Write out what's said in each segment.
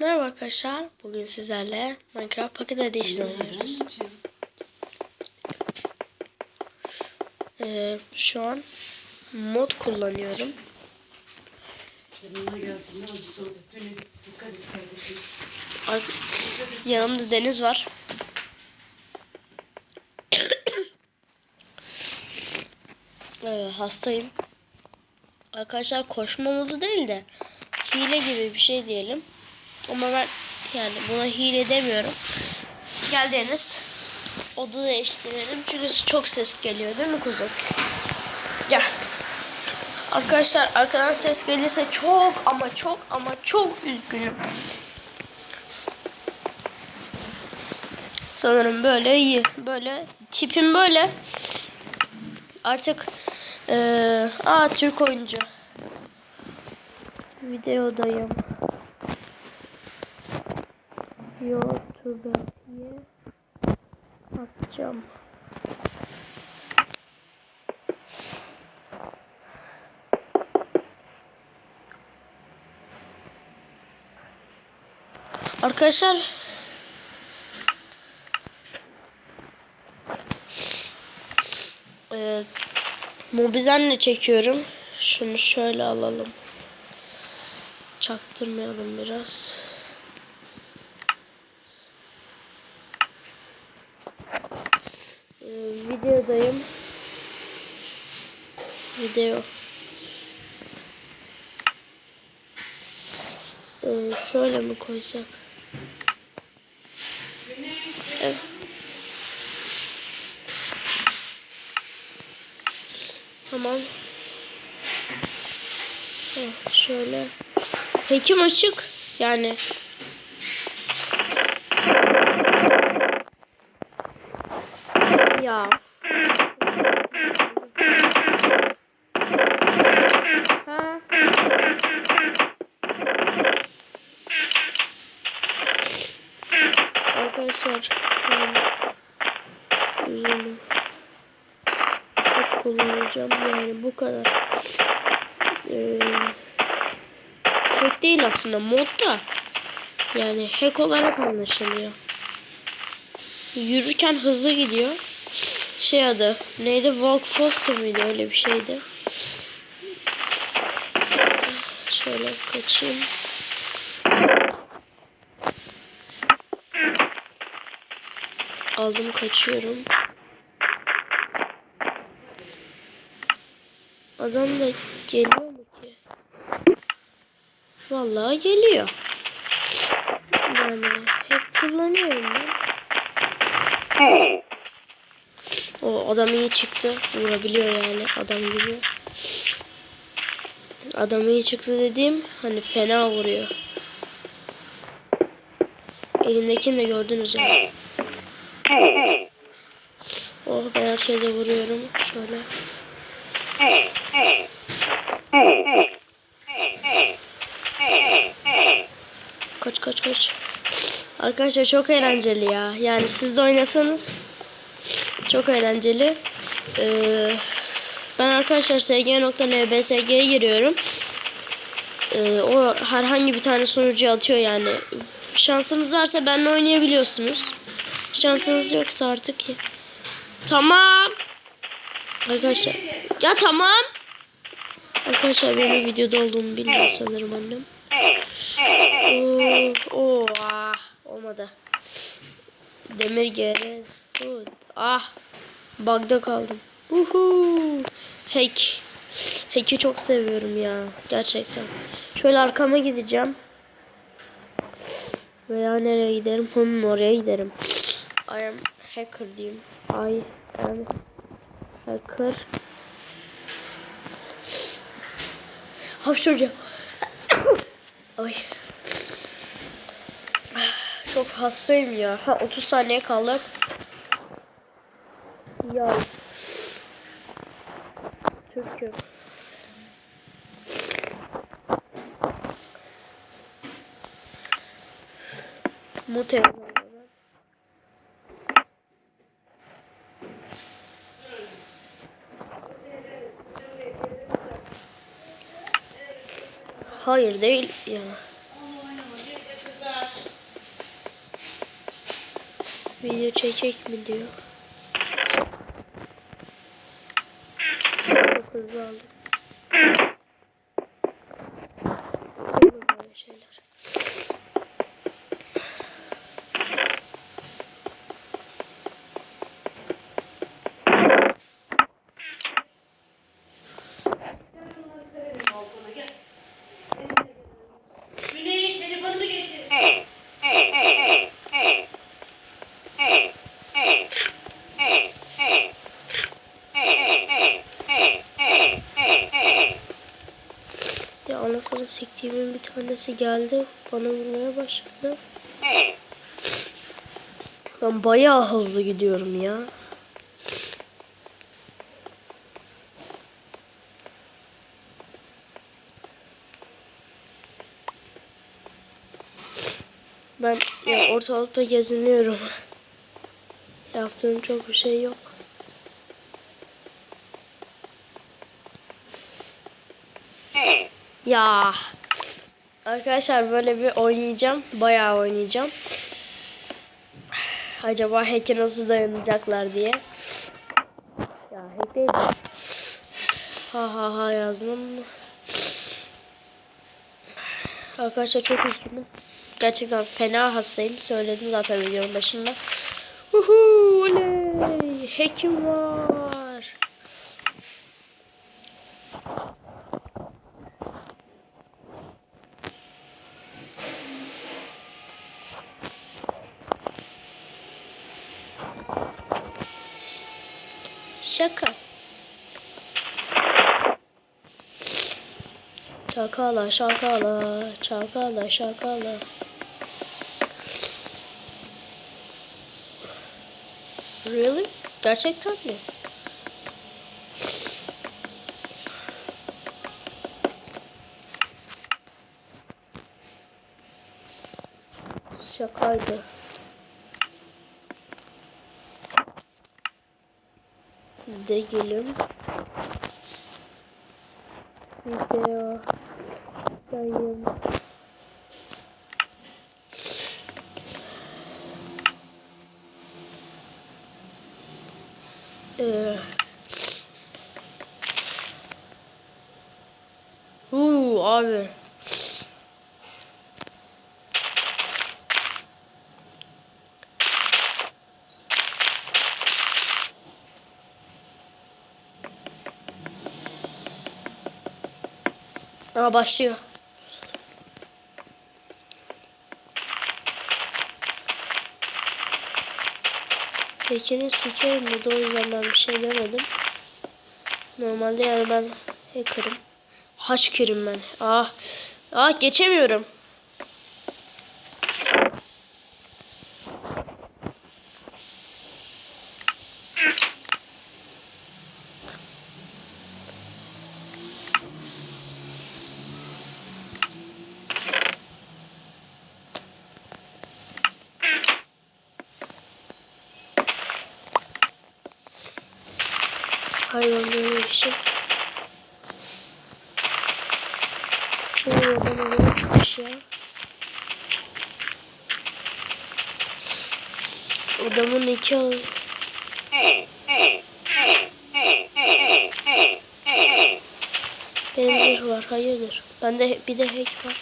Merhaba arkadaşlar. Bugün sizlerle Minecraft Pocket Edition oynuyoruz. Ee, şu an mod kullanıyorum. Ar- Yanımda Deniz var. ee, hastayım. Arkadaşlar koşma modu değil de hile gibi bir şey diyelim. Ama ben yani buna hile demiyorum. Gel Deniz. Oda değiştirelim çünkü çok ses geliyor değil mi kuzum? Gel. Arkadaşlar arkadan ses gelirse çok ama çok ama çok üzgünüm. Sanırım böyle iyi. Böyle tipim böyle. Artık eee aa Türk oyuncu. Videodayım. YouTube'ye atacağım. Arkadaşlar Ee, Mobizenle çekiyorum. Şunu şöyle alalım. Çaktırmayalım biraz. Ee, videodayım. Video. Ee, şöyle mi koysak? Evet. Tamam. Heh, şöyle. Hekim açık. Yani. Ya. Ha. Arkadaşlar. Yani. Üzüldüm çok kullanacağım yani bu kadar. Ee, hack değil aslında modda. Yani hack olarak anlaşılıyor. Yürürken hızlı gidiyor. Şey adı neydi? Walk Faster mıydı öyle bir şeydi. Şöyle kaçayım. Aldım kaçıyorum. Adam da geliyor mu ki? Vallahi geliyor. Yani hep kullanıyorum ben. O adam iyi çıktı. Vurabiliyor yani adam gibi. Adam iyi çıktı dediğim hani fena vuruyor. Elimdekini de gördünüz ya. Oh ben herkese vuruyorum. Şöyle. Kaç kaç kaç. Arkadaşlar çok eğlenceli ya. Yani siz de oynasanız çok eğlenceli. Ee, ben arkadaşlar sg.nbsg'ye giriyorum. Ee, o herhangi bir tane sunucuya atıyor yani. Şansınız varsa benimle oynayabiliyorsunuz. Şansınız yoksa artık. Tamam. Arkadaşlar. Ya tamam. Arkadaşlar benim videoda olduğumu bilmiyor sanırım annem. Oo, oo, ah, olmadı. Demir geri. Ah. Bug'da kaldım. Uhu. Hack. Hack'i çok seviyorum ya. Gerçekten. Şöyle arkama gideceğim. Veya nereye giderim? Hmm, oraya giderim. I am hacker diyeyim. I am hacker. Hapşıracağım. Ay. Çok hastayım ya. Ha 30 saniye kaldı. Ya. Türk'üm. Mute. Hayır değil ya. Video çekecek mi diyor. Çok hızlı aldım. Anasını siktiğimin bir tanesi geldi. Bana vurmaya başladı. Ben bayağı hızlı gidiyorum ya. Ben ya ortalıkta geziniyorum. Yaptığım çok bir şey yok. Ya arkadaşlar böyle bir oynayacağım. Bayağı oynayacağım. Acaba hack'e nasıl dayanacaklar diye. Ya hack değil. de. Ha ha ha yazdım. Arkadaşlar çok üzgünüm. Gerçekten fena hastayım. Söyledim zaten videonun başında. Uhu, oley. Hack'im var. Şaka. Şakala şakala şakala şakala. Really? Gerçekten mi? Şakaydı. Değilim. Video yayın. Ee, Uuu abi. Aa başlıyor. Pekini sikerim dedi o yüzden bir şey demedim. Normalde yani ben hacker'ım. Haşkerim ben. Ah. Ah geçemiyorum. Hayvan böyle bir şey. Şöyle bana bırakmış ya. Adamın iki al. Benim zırh var hayırdır. Bende bir de hack var.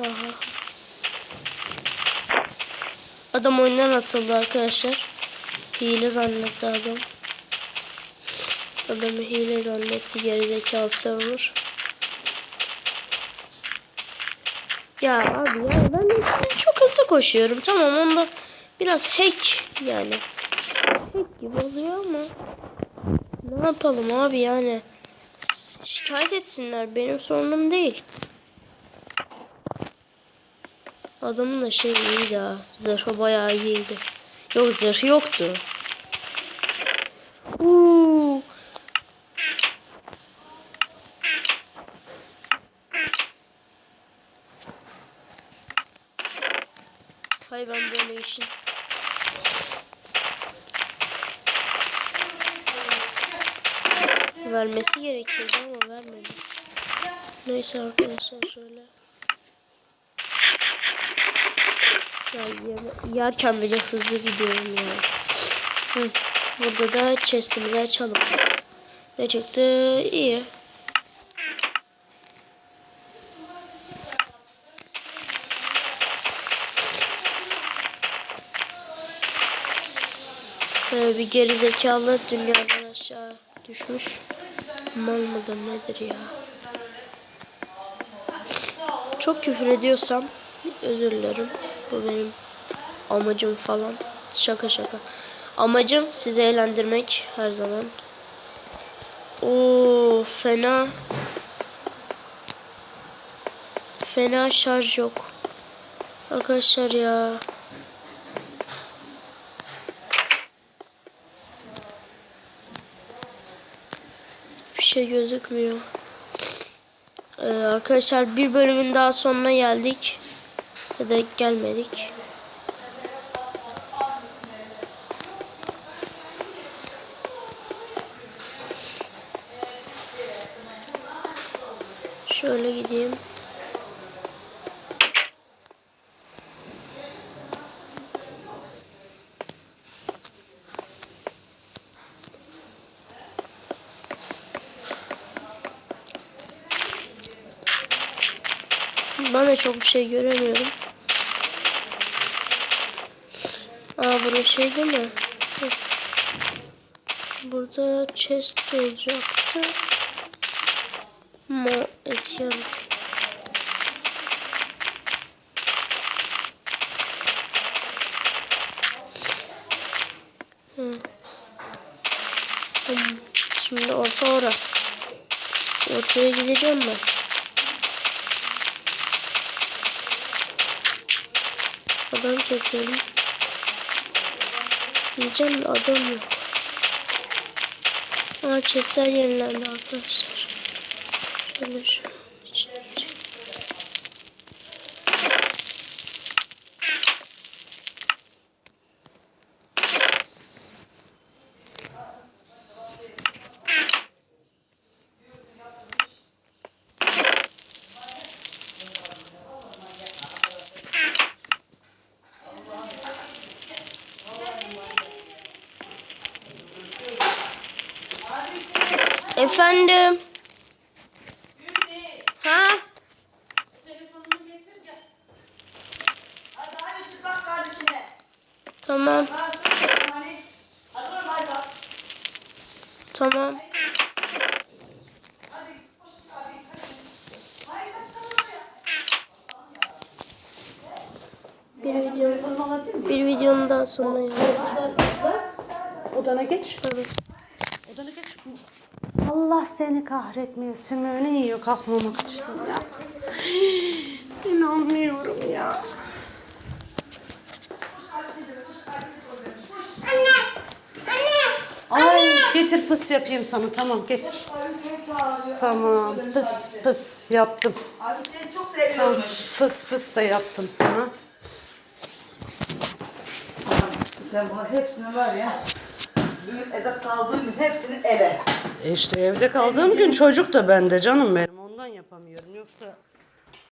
Aha. Adam oyundan atıldı arkadaşlar. Hile zannetti adam. Adamı hile zannetti gerizekalı server. Ya abi ya ben çok hızlı koşuyorum. Tamam onda biraz hack yani. Hack gibi oluyor ama. Ne yapalım abi yani. Şikayet etsinler benim sorunum değil. Adamın da şey iyiydi ha. Zırhı bayağı iyiydi. Yok zırh yoktu. Uuu. Hay ben böyle işin. Vermesi gerekiyordu ama vermedi. Neyse arkadaşlar şöyle. Ya yerken bile hızlı gidiyorum ya. Hı. Burada da chestimizi açalım. Ne çıktı? İyi. Böyle bir geri zekalı dünyadan aşağı düşmüş. Mal mıdır nedir ya? Çok küfür ediyorsam özür dilerim. Bu benim amacım falan. Şaka şaka. Amacım sizi eğlendirmek her zaman. Oo fena. Fena şarj yok. Arkadaşlar ya. Bir şey gözükmüyor. Ee, arkadaşlar bir bölümün daha sonuna geldik. Ya da gelmedik. Şöyle gideyim. Ben de çok bir şey göremiyorum. Aa burası şey değil mi? Burada chest olacaktı. Mo esyan. Hmm. Şimdi orta ora. Ortaya gideceğim ben. Adam keselim. Diyeceğim de adam yok. Aa chestler yenilendi arkadaşlar. Şöyle Efendim. Ha? Telefonumu getir gel. Hadi hadi bak kardeşine. Tamam. Tamam. Bir video bir videonun daha sonuna geldik. Odana geç. Tabii. Allah seni kahretmiyor. Sümüğünü yiyor kalkmamak için ya. İnanmıyorum ya. Ay getir fıs yapayım sana tamam getir. Tamam fıs fıs yaptım. Abi seni çok Tamam seviyorum. fıs fıs da yaptım sana. Sen bu hepsini var ya. Bugün evde kaldığın gün hepsini ele. E işte evde kaldığım gün çocuk da bende canım benim. Ondan yapamıyorum. Yoksa